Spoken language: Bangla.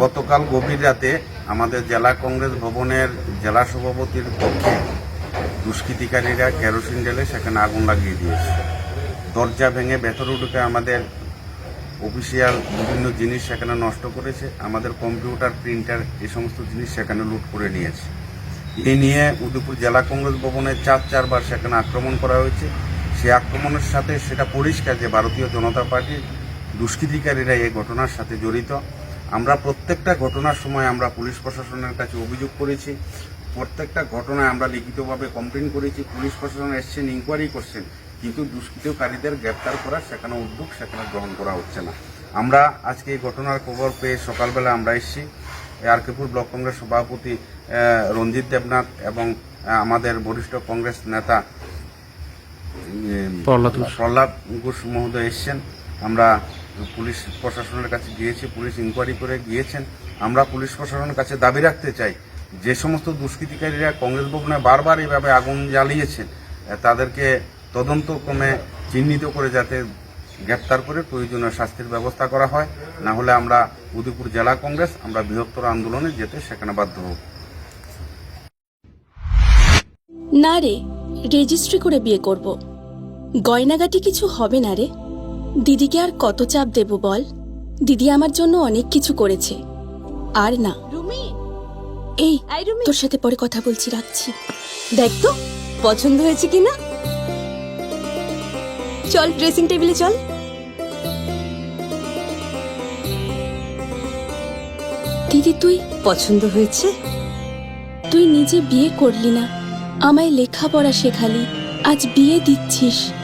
গতকাল গভীর রাতে আমাদের জেলা কংগ্রেস ভবনের জেলা সভাপতির পক্ষে দুষ্কৃতিকারীরা কেরোসিন ঢেলে সেখানে আগুন লাগিয়ে দিয়েছে। দরজা ভেঙে ভেতরে ঢুকে আমাদের অফিসিয়াল বিভিন্ন জিনিস সেখানে নষ্ট করেছে, আমাদের কম্পিউটার, প্রিন্টার এই সমস্ত জিনিস সেখানে লুট করে নিয়েছে। এই নিয়ে উদয়পুর জেলা কংগ্রেস ভবনে চার চারবার সেখানে আক্রমণ করা হয়েছে। সেই আক্রমণের সাথে সেটা পরিষ্কার যে ভারতীয় জনতা পার্টির দুষ্কৃতিকারীরা এই ঘটনার সাথে জড়িত। আমরা প্রত্যেকটা ঘটনার সময় আমরা পুলিশ প্রশাসনের কাছে অভিযোগ করেছি। প্রত্যেকটা ঘটনায় আমরা লিখিতভাবে কমপ্লেন করেছি। পুলিশ প্রশাসন এসছেন ইনকোয়ারি করছেন। কিন্তু দুষ্কৃতকারীদের গ্রেপ্তার করার সেখানে উদ্যোগ সেখানে গ্রহণ করা হচ্ছে না। আমরা আজকে এই ঘটনার খবর পেয়ে সকালবেলা আমরা এসেছি। আরকেপুর ব্লক কংগ্রেস সভাপতি রঞ্জিত দেবনাথ এবং আমাদের বরিষ্ঠ কংগ্রেস নেতা প্রহ্লাদ ঘোষ মহোদয় এসছেন। আমরা পুলিশ প্রশাসনের কাছে গিয়েছি, পুলিশ ইনকোয়ারি করে গিয়েছেন। আমরা পুলিশ প্রশাসনের কাছে দাবি রাখতে চাই, যে সমস্ত দুষ্কৃতিকারীরা কংগ্রেস ভবনে বারবার এইভাবে আগুন জ্বালিয়েছেন তাদেরকে তদন্তক্রমে চিহ্নিত করে যাতে গ্রেপ্তার করে প্রয়োজনীয় শাস্তির ব্যবস্থা করা হয়। না হলে আমরা উদয়পুর জেলা কংগ্রেস, আমরা বৃহত্তর আন্দোলনে যেতে সেখানে বাধ্য হব। না রে রেজিস্ট্রি করে বিয়ে করব। গয়নাগাটি কিছু হবে না রে? দিদিকে আর কত চাপ দেব বল? দিদি আমার জন্য অনেক কিছু করেছে। আর না। রুমি। এই এই তোর সাথে পরে কথা বলছি রাখছি। দেখ তো পছন্দ হয়েছে কিনা? চল ড্রেসিং টেবিলে চল। দিদি তুই পছন্দ হয়েছে? তুই নিজে বিয়ে করলি না। আমায় লেখাপড়া শেখালি। আজ বিয়ে দিচ্ছিস।